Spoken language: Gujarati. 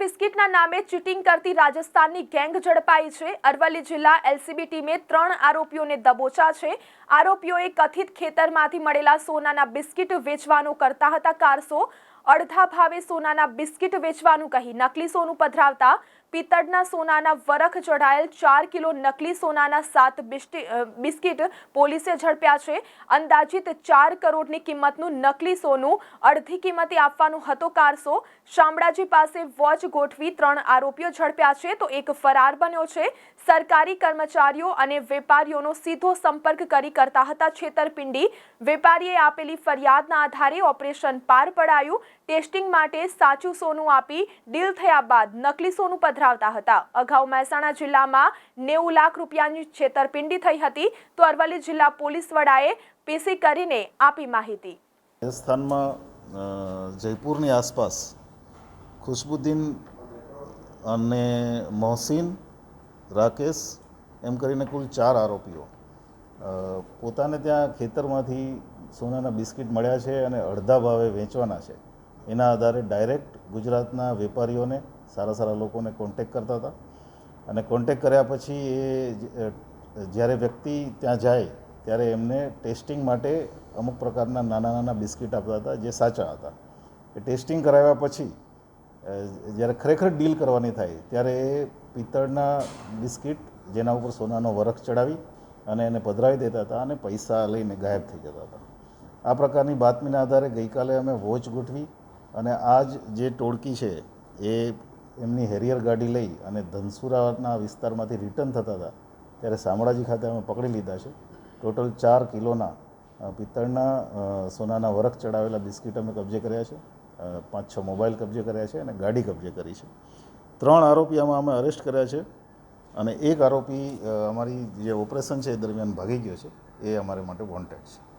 બિસ્કિટના નામે ચીટિંગ કરતી રાજસ્થાનની ગેંગ ઝડપાઈ છે. અરવલ્લી જિલ્લા એલસીબી ટીમે ત્રણ આરોપીઓને દબોચા છે. આરોપીઓએ કથિત ખેતરમાંથી મળેલા સોનાના બિસ્કિટ વેચવાનું કરતા હતા કારસો અડધા ભાવે સોનાના બિસ્કિટ વેચવાનું કહી નકલી સોનું પધરાવતા પિત્તળના સોનાના વરખ ચઢાયેલ ચાર કિલો નકલી સોનાના સાત બિસ્કિટ પોલીસે ઝડપ્યા છે. અંદાજિત ચાર કરોડની કિંમતનું નકલી સોનું અડધી કિંમતે આપવાનું હતો કારસો. શામળાજી પાસે વોચ ગોઠવી ત્રણ આરોપીઓ ઝડપ્યા છે તો એક ફરાર બન્યો છે. સરકારી કર્મચારીઓ અને વેપારીઓનો સીધો સંપર્ક કરી કરતા હતા છેતરપિંડી. વેપારીએ આપેલી ફરિયાદના આધારે ઓપરેશન પાર પડાયું. ટેસ્ટિંગ માટે સાચું સોનું આપી ડીલ થયા બાદ નકલી સોનું પધરાવતા હતા. અગાઉ મહેસાણા જિલ્લામાં નેવું લાખ રૂપિયાની છેતરપિંડી થઈ હતી. તો અરવલ્લી જિલ્લા પોલીસ વડાએ પીસી કરીને આપી માહિતી. રાજસ્થાનમાં જયપુરની આસપાસ ખુશબુદ્દીન અને મોહસિન, રાકેશ એમ કરીને કુલ ચાર આરોપીઓ પોતાને ત્યાં ખેતરમાંથી સોનાના બિસ્કિટ મળ્યા છે અને અડધા ભાવે વેચવાના છે. એના આધારે ડાયરેક્ટ ગુજરાતના વેપારીઓને સારા સારા લોકોને કોન્ટેક કરતા હતા. અને કોન્ટેક કર્યા પછી એ જ્યારે વ્યક્તિ ત્યાં જાય, ત્યારે એમને ટેસ્ટિંગ માટે અમુક પ્રકારના નાના નાના બિસ્કિટ આપતા હતા, જે સાચા હતા. એ ટેસ્ટિંગ કરાવ્યા પછી જ્યારે ખરેખર ડીલ કરવાની થાય, ત્યારે એ પિત્તળના બિસ્કિટ, જેના ઉપર સોનાનો વરખ ચડાવી અને એને પધરાવી દેતા હતા અને પૈસા લઈને ગાયબ થઈ જતા હતા. આ પ્રકારની બાતમીના આધારે ગઈકાલે અમે વોચ ગોઠવી અને આ જ ટોળકી છે, એ એમની હેરિયર ગાડી લઈ અને ધનસુરાના વિસ્તારમાંથી રિટર્ન થતા હતા, ત્યારે શામળાજી ખાતે અમે પકડી લીધા છે. ટોટલ ચાર કિલોના પિત્તળના સોનાના વરખ ચડાવેલા બિસ્કિટ અમે કબજે કર્યા છે. પાંચ છ મોબાઈલ કબજે કર્યા છે અને ગાડી કબજે કરી છે. ત્રણ આરોપી આમાં અમે અરેસ્ટ કર્યા છે અને એક આરોપી અમારી જે ઓપરેશન છે એ દરમિયાન ભાગી ગયો છે. એ અમારે માટે વોન્ટેડ છે.